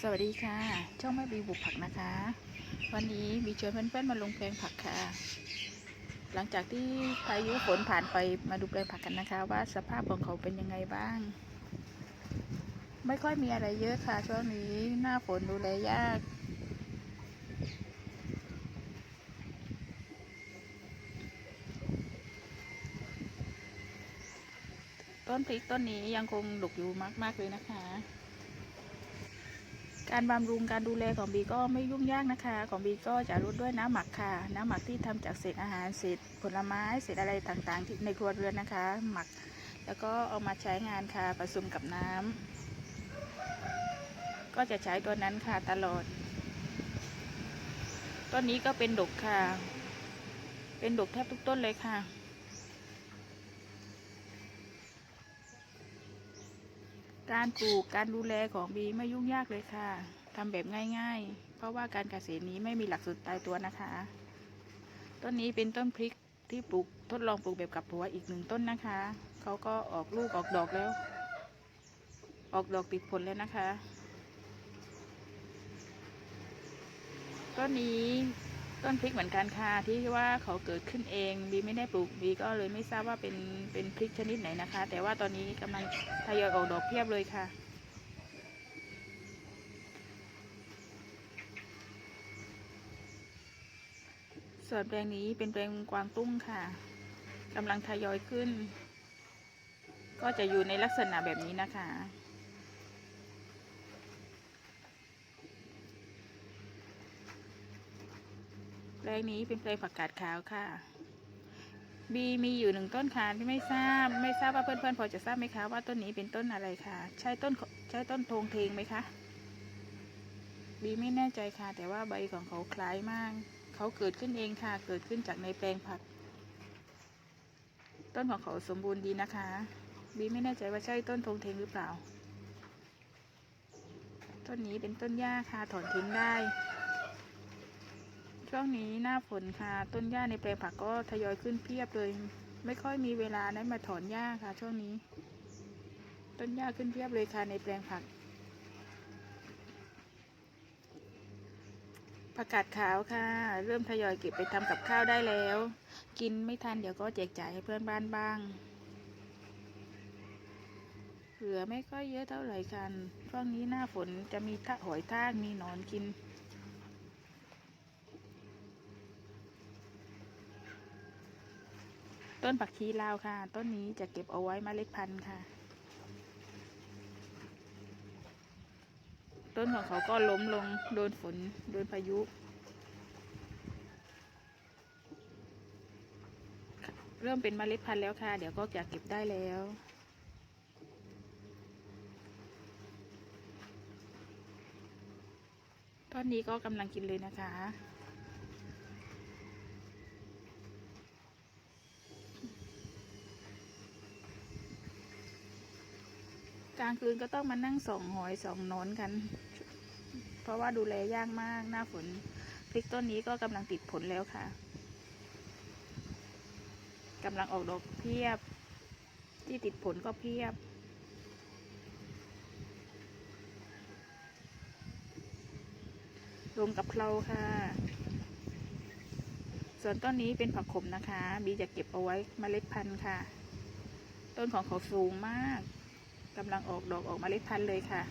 สวัสดีค่ะ ช่องแม่บีบุกผักนะคะ วันนี้บีชวนเพื่อนๆมาลงแปลงผักค่ะ หลังจากที่พายุฝนผ่านไปมาดูแปลงผักกันนะคะ ว่าสภาพของเขาเป็นยังไงบ้าง ไม่ค่อยมีอะไรเยอะค่ะ ช่วงนี้หน้าฝนดูแลยากต้นพริกต้นนี้ยังคงดกอยู่มาก ๆ เลยนะคะ การบำรุงการดูแลของบีก็ไม่ยุ่งยากนะคะ ของบีก็จะรดด้วยน้ำหมักค่ะ น้ำหมักที่ทำจากเศษอาหารเศษผลไม้เศษอะไรต่างๆ ที่ในครัวเรือนนะคะ หมัก แล้วก็เอามาใช้งานค่ะผสมกับน้ำก็จะใช้ตัวนั้นค่ะตลอดต้นนี้ก็เป็นดกค่ะ เป็นดกแทบทุกต้นเลยค่ะ การปลูกการดูแลของบีไม่ยุ่งยากเลยค่ะทำแบบง่ายๆ เพราะว่าการเกษตรนี้ไม่มีหลักสูตรตายตัวนะคะ ต้นนี้เป็นต้นพริกที่ปลูกทดลองปลูกแบบกับหัวอีกหนึ่งต้นนะคะ เขาก็ออกลูกออกดอกแล้ว ออกดอกติดผลแล้วนะคะ ต้นนี้ ต้นพริกเหมือนกันค่ะที่ว่าเขาเกิดขึ้นเองบีไม่ได้ปลูกบีก็เลยไม่ทราบว่าเป็นเป็นพริกชนิดไหนนะคะ แต่ว่าตอนนี้กำลังทยอยออกดอกเพียบเลยค่ะ ส่วนแปลงนี้เป็นแปลงกวางตุ้งค่ะกำลังทยอยขึ้น ก็จะอยู่ในลักษณะแบบนี้นะคะ ลงนี้เป็นแปลงผักกาดขาวค่ะ บีมีอยู่หนึ่งต้นค่ะที่ไม่ทราบ ไม่ทราบว่าเพื่อนๆพอจะทราบไหมคะว่าต้นนี้เป็นต้นอะไรค่ะ ใช่ต้นใช่ต้นทงเทงไหมคะบีไม่แน่ใจค่ะ แต่ว่าใบของเขาคล้ายมาก เขาเกิดขึ้นเองค่ะ เกิดขึ้นจากในแปลงผัก ต้นของเขาสมบูรณ์ดีนะคะ บีไม่แน่ใจว่าใช่ต้นทงเทงหรือเปล่า ต้นนี้เป็นต้นหญ้าค่ะถอนทิ้งได้ ช่วงนี้หน้าฝนค่ะ ต้นหญ้าในแปลงผักก็ทยอยขึ้นเพียบเลย ไม่ค่อยมีเวลาได้มาถอนหญ้าค่ะ ช่วงนี้ ต้นหญ้าขึ้นเพียบเลยค่ะในแปลงผักผักกาดขาวค่ะ เริ่มทยอยเก็บไปทำกับข้าวได้แล้ว กินไม่ทันเดี๋ยวก็แจกจ่ายให้เพื่อนบ้านบ้างเหลือไม่ค่อยเยอะเท่าไหร่กันช่วงนี้หน้าฝนจะมีทะหอยทากมีหนอนกิน ต้นผักชีลาวค่ะ ต้นนี้จะเก็บเอาไว้มเมล็ดพันธุ์ค่ะ ต้นของเขาก็ล้มลงโดนฝนโดนพายุ เริ่มเป็นมเมล็ดพันธุ์แล้วค่ะ เดี๋ยวก็จะเก็บได้แล้วต้นนี้ก็กำลังกินเลยนะคะ กลางคืนก็ต้องมานั่งส่องหอยส่องนอนกัน เพราะว่าดูแลยากมากหน้าฝนพริกต้นนี้ก็กำลังติดผลแล้วค่ะกำลังออกดอกเพียบ ที่ติดผลก็เพียบ รวมกับเพลาค่ะ ส่วนต้นนี้เป็นผักขมนะคะ บีจะเก็บเอาไว้เมล็ดพันธุ์ค่ะ ต้นของเขาสูงมาก กำลังออกดอกออกเมาเล็ดพันธุ์เลยค่ะ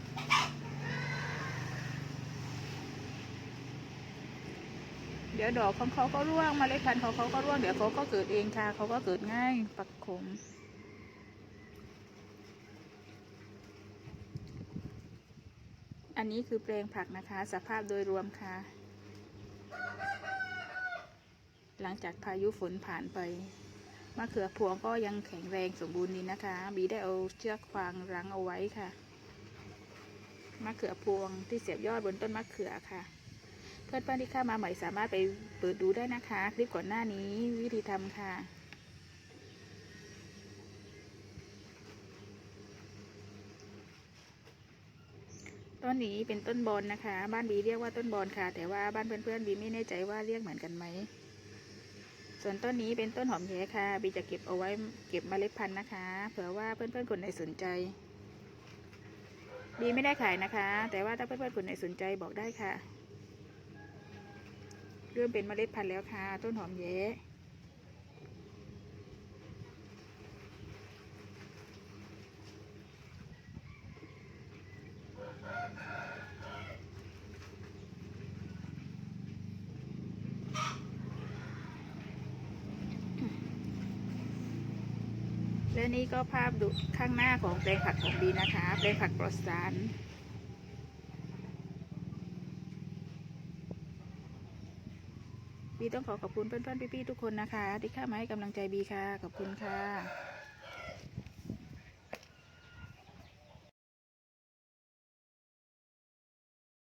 เดี๋ยวดอกของเขาก็ร่วงเมาเล็ดพันธุ์ของเขาก็ร่วงเดี๋ยวเขาก็เกิดเองค่ะ เขาก็เกิดง่ายปักขมอันนี้คือแปลงผักนะคะ สภาพโดยรวมค่ะ หลังจากพายุฝนผ่านไป มะเขือพวงก็ยังแข็งแรงสมบูรณ์ดีนะคะบีได้เอาเชือกฟางรั้งเอาไว้ค่ะมะเขือพวงที่เสียบยอดบนต้นมะเขือค่ะ เพื่อนๆที่เข้ามาใหม่สามารถไปเปิดดูได้นะคะคลิปก่อนหน้านี้วิธีทำค่ะ ต้นนี้เป็นต้นบอนนะคะ บ้านบีเรียกว่าต้นบอนค่ะ แต่ว่าบ้านเพื่อนๆบีไม่แน่ใจว่าเรียกเหมือนกันไหม ส่วนต้นนี้เป็นต้นหอมแย้ค่ะบีจะเก็บเอาไว้เก็บเมล็ดพันธุ์นะคะ เผื่อว่าเพื่อนๆคนไหนสนใจบีไม่ได้ขายนะคะ แต่ว่าถ้าเพื่อนๆคนไหนสนใจบอกได้ค่ะ เริ่มเป็นเมล็ดพันธุ์แล้วค่ะ ต้นหอมเย้ และนี่ก็ภาพดูข้างหน้าของแปลงผักของบีนะคะ แปลงผักปลอดสารบีต้องขอขอบคุณเพื่อนๆพี่ๆทุกคนนะคะ ที่เข้ามาให้กำลังใจบีค่ะ ขอบคุณค่ะ